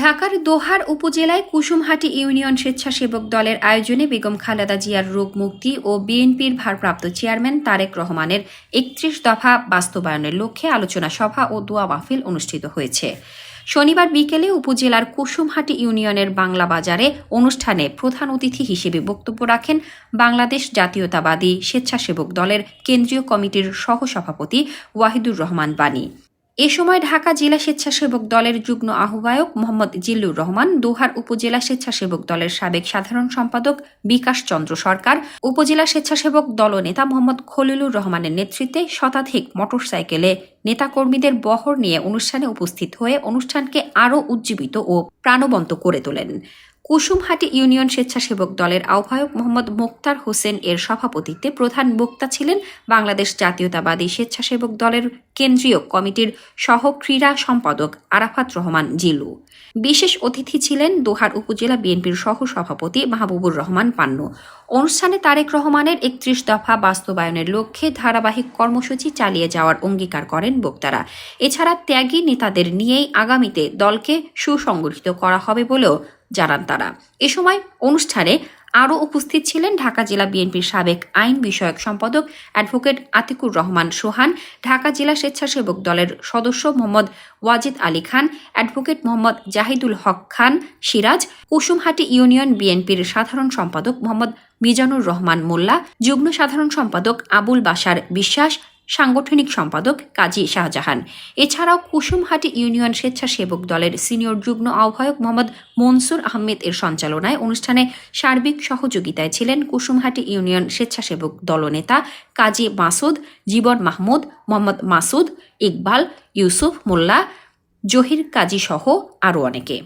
ঢাকার দোহার উপজেলায় কুসুমহাটি ইউনিয়ন স্বেচ্ছাসেবক দলের আয়োজনে বেগম খালেদা জিয়ার রোগ মুক্তি ও বিএনপির ভারপ্রাপ্ত চেয়ারম্যান তারেক রহমানের একত্রিশ দফা বাস্তবায়নের লক্ষ্যে আলোচনা সভা ও দোয়া মাহফিল অনুষ্ঠিত হয়েছে। শনিবার বিকেলে উপজেলার কুসুমহাটি ইউনিয়নের বাংলা বাজারে অনুষ্ঠানে প্রধান অতিথি হিসেবে বক্তব্য রাখেন বাংলাদেশ জাতীয়তাবাদী স্বেচ্ছাসেবক দলের কেন্দ্রীয় কমিটির সহসভাপতি ওয়াহিদুর রহমান বানী এ সময় ঢাকা জেলা স্বেচ্ছাসেবক দলের যুগ্ম আহ্বায়ক মোহাম্মদ জিল্লুর রহমান, দোহার উপজেলা স্বেচ্ছাসেবক দলের সাবেক সাধারণ সম্পাদক বিকাশ চন্দ্র সরকার, উপজেলা স্বেচ্ছাসেবক দলনেতা মোহাম্মদ খলিলুর রহমানের নেতৃত্বে শতাধিক মোটরসাইকেলে নেতাকর্মীদের বহর নিয়ে অনুষ্ঠানে উপস্থিত হয়ে অনুষ্ঠানকে আরও উজ্জীবিত ও প্রাণবন্ত করে তোলেন। কুসুমহাটি ইউনিয়ন স্বেচ্ছাসেবক দলের আহ্বায়ক মোহাম্মদ মোক্তার হোসেন এর সভাপতিত্বে প্রধান বক্তা ছিলেন বাংলাদেশ জাতীয়তাবাদী স্বেচ্ছাসেবক দলের কেন্দ্রীয় কমিটির সহ ক্রীড়া সম্পাদক আরাফাত রহমান জিলু বিশেষ অতিথি ছিলেন দোহার উপজেলা বিএনপির সহ সভাপতি মাহবুবুর রহমান পান্নু। অনুষ্ঠানে তারেক রহমানের একত্রিশ দফা বাস্তবায়নের লক্ষ্যে ধারাবাহিক কর্মসূচি চালিয়ে যাওয়ার অঙ্গীকার করেন বক্তারা। এছাড়া ত্যাগী নেতাদের নিয়েই আগামীতে দলকে সুসংগঠিত করা হবে বলেও জানান তারা। এ সময় অনুষ্ঠানে আরও উপস্থিত ছিলেন ঢাকা জেলা বিএনপির সাবেক আইন বিষয়ক সম্পাদক অ্যাডভোকেট আতিকুর রহমান সোহান, ঢাকা জেলা স্বেচ্ছাসেবক দলের সদস্য মোহাম্মদ ওয়াজিদ আলী খান, অ্যাডভোকেট মোহাম্মদ জাহিদুল হক খান সিরাজ, কুসুমহাটি ইউনিয়ন বিএনপির সাধারণ সম্পাদক মোহাম্মদ মিজানুর রহমান মোল্লা, যুগ্ম সাধারণ সম্পাদক আবুল বাসার বিশ্বাস সাংগঠনিক সম্পাদক কাজী শাহজাহান। এছাড়াও কুসুমহাটি ইউনিয়ন স্বেচ্ছাসেবক দলের সিনিয়র যুগ্ম আহ্বায়ক মোহাম্মদ মনসুর আহমেদ এর সঞ্চালনায় অনুষ্ঠানে সার্বিক সহযোগিতায় ছিলেন কুসুমহাটি ইউনিয়ন স্বেচ্ছাসেবক দলনেতা কাজী মাসুদ, জীবন মাহমুদ, মোহাম্মদ মাসুদ, ইকবাল, ইউসুফ মোল্লা, জহির কাজী সহ আরও অনেকে।